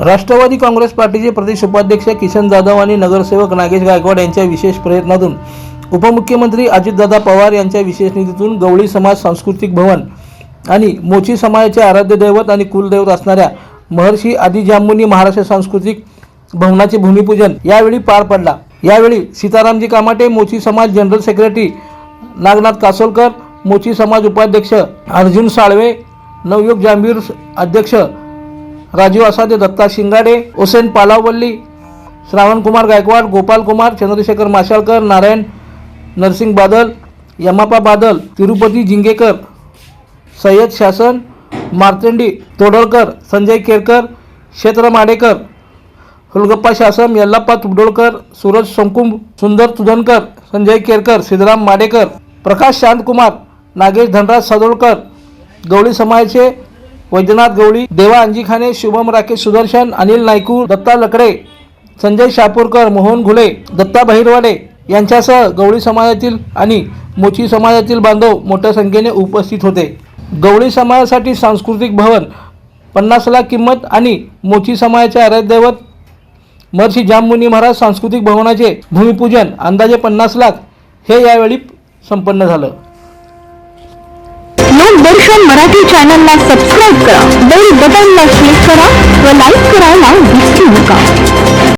राष्ट्रवादी काँग्रेस पार्टीचे प्रदेश उपाध्यक्ष किशन जाधव आणि नगरसेवक नागेश गायकवाड यांच्या विशेष प्रयत्नातून उपमुख्यमंत्री अजितदादा पवार यांच्या विशेष निधीतून गवळी समाज सांस्कृतिक भवन आणि मोची समाजाचे आराध्य दैवत आणि कुलदैवत असणाऱ्या महर्षी आदिजामुनी महाराष्ट्र सांस्कृतिक भवनाचे भूमिपूजन यावेळी पार पडला. यावेळी सीतारामजी कामाटे मोची समाज जनरल सेक्रेटरी नागनाथ कासोलकर मोची समाज उपाध्यक्ष अर्जुन साळवे नवयुग जांभीर अध्यक्ष राजीव आसादे दत्ता शिंगाडे हुसेन पालावल्ली श्रावणकुमार गायकवाड गोपाल कुमार चंद्रशेखर माशाळकर नारायण नरसिंग बादल यमापा बादल तिरुपती जिंगेकर सय्यद शासन मार्तंडी तोडळकर संजय केरकर क्षेत्र माडेकर हुलगप्पा शासम यल्लाप्पा तुबडोळकर सूरज संकुंभ सुंदर तुधनकर संजय केरकर सिद्धराम माडेकर प्रकाश शांतकुमार नागेश धनराज सदोळकर गवळी समाजाचे वैद्यनाथ गवळी देवा अंजिखाने शुभम राकेश सुदर्शन अनिल नायकू दत्ता लकडे संजय शापूरकर मोहन घुले दत्ता बहिरवाडे यांच्यासह गवळी समाजातील आणि मोची समाजातील बांधव मोठ्या संख्येने उपस्थित होते. गवळी समाजासाठी सांस्कृतिक भवन पन्नास लाख किंमत आणि मोची समाजाचे आराध्यदैवत महर्षी जाममुनी महाराज सांस्कृतिक भवनाचे भूमिपूजन अंदाजे पन्नास लाख हे यावेळी संपन्न झालं. लोकदर्शन मराठी चॅनलला सबस्क्राईब करा. बेल बटनला क्लिक करा व लाईक करायला विसरू नका.